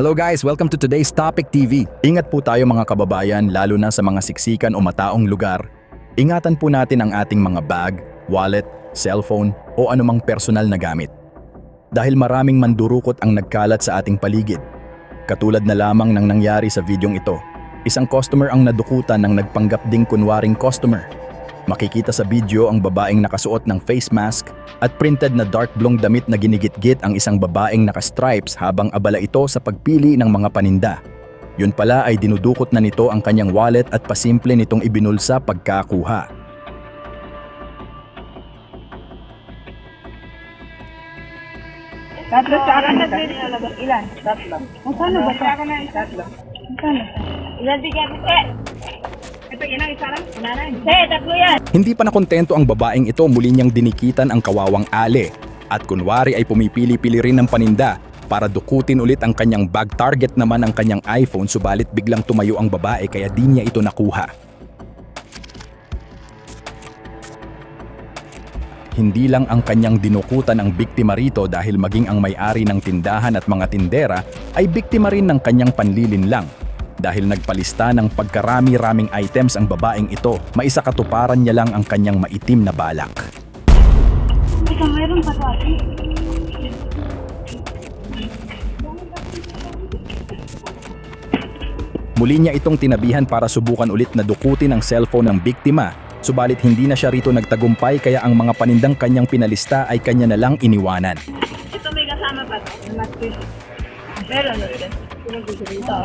Hello guys, welcome to today's Topic TV. Ingat po tayo mga kababayan lalo na sa mga siksikan o mataong lugar. Ingatan po natin ang ating mga bag, wallet, cellphone o anumang personal na gamit. Dahil maraming mandurukot ang nagkalat sa ating paligid. Katulad na lamang ng nangyari sa videong ito. Isang customer ang nadukutan ng nagpanggap ding kunwaring customer. Makikita sa video ang babaeng nakasuot ng face mask at printed na dark blong damit na ginigit-git ang isang babaeng naka-stripes habang abala ito sa pagpili ng mga paninda. Yun pala ay dinudukot na nito ang kanyang wallet at pasimple nitong ibinulsa pagkakuha. Tatlo sa akin na Ilan? Tatlo. Magkano ba Tatlo. Magkano? Ilan bigyan te? Ito, yun ang isa lang. Una na. Tatlo yan. Hindi pa nakontento ang babaeng ito muli niyang dinikitan ang kawawang ale at kunwari ay pumipili-pili rin ng paninda para dukutin ulit ang kanyang bag target naman ang kanyang iPhone subalit biglang tumayo ang babae kaya di niya ito nakuha. Hindi lang ang kanyang dinukutan ang biktima rito dahil maging ang may-ari ng tindahan at mga tindera ay biktima rin ng kanyang panlilin lang. Dahil nagpalista ng pagkarami-raming items ang babaeng ito, maisa katuparan niya lang ang kanyang maitim na balak. Mayroon pa. Muli niya itong tinabihan para subukan ulit na dukutin ang cellphone ng biktima. Subalit hindi na siya rito nagtagumpay kaya ang mga panindang kanyang pinalista ay kanya na lang iniwanan. Ito may kasama pa to. Meron. Ito.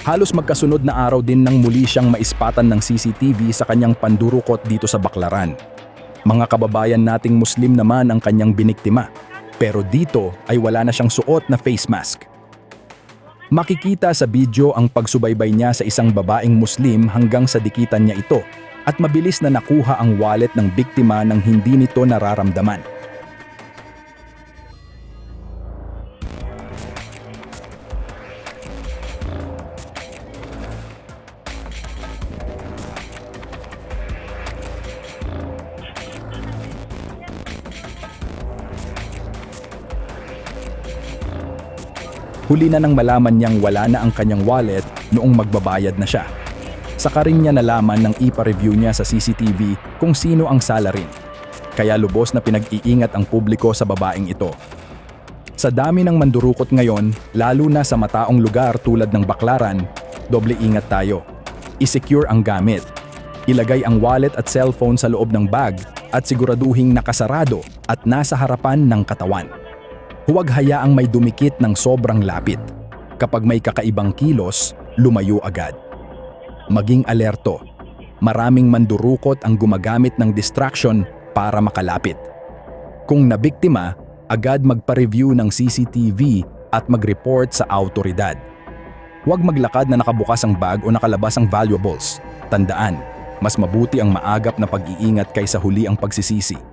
Halos magkasunod na araw din nang muli siyang maispatan ng CCTV sa kanyang pandurukot dito sa Baklaran. Mga kababayan nating Muslim naman ang kanyang biniktima. Pero dito ay wala na siyang suot na face mask. Makikita sa video ang pagsubaybay niya sa isang babaeng Muslim hanggang sa dikitan niya ito at mabilis na nakuha ang wallet ng biktima nang hindi nito nararamdaman. Huli na nang malaman niyang wala na ang kanyang wallet noong magbabayad na siya. Saka rin niya nalaman ng ipa-review niya sa CCTV kung sino ang salarin. Kaya lubos na pinag-iingat ang publiko sa babaeng ito. Sa dami ng mandurukot ngayon, lalo na sa mataong lugar tulad ng Baklaran, doble ingat tayo. I-secure ang gamit. Ilagay ang wallet at cellphone sa loob ng bag at siguraduhing nakasarado at nasa harapan ng katawan. Huwag hayaang may dumikit ng sobrang lapit. Kapag may kakaibang kilos, lumayo agad. Maging alerto. Maraming mandurukot ang gumagamit ng distraction para makalapit. Kung nabiktima, agad magpa-review ng CCTV at mag-report sa autoridad. Huwag maglakad na nakabukas ang bag o nakalabas ang valuables. Tandaan, mas mabuti ang maagap na pag-iingat kaysa huli ang pagsisisi.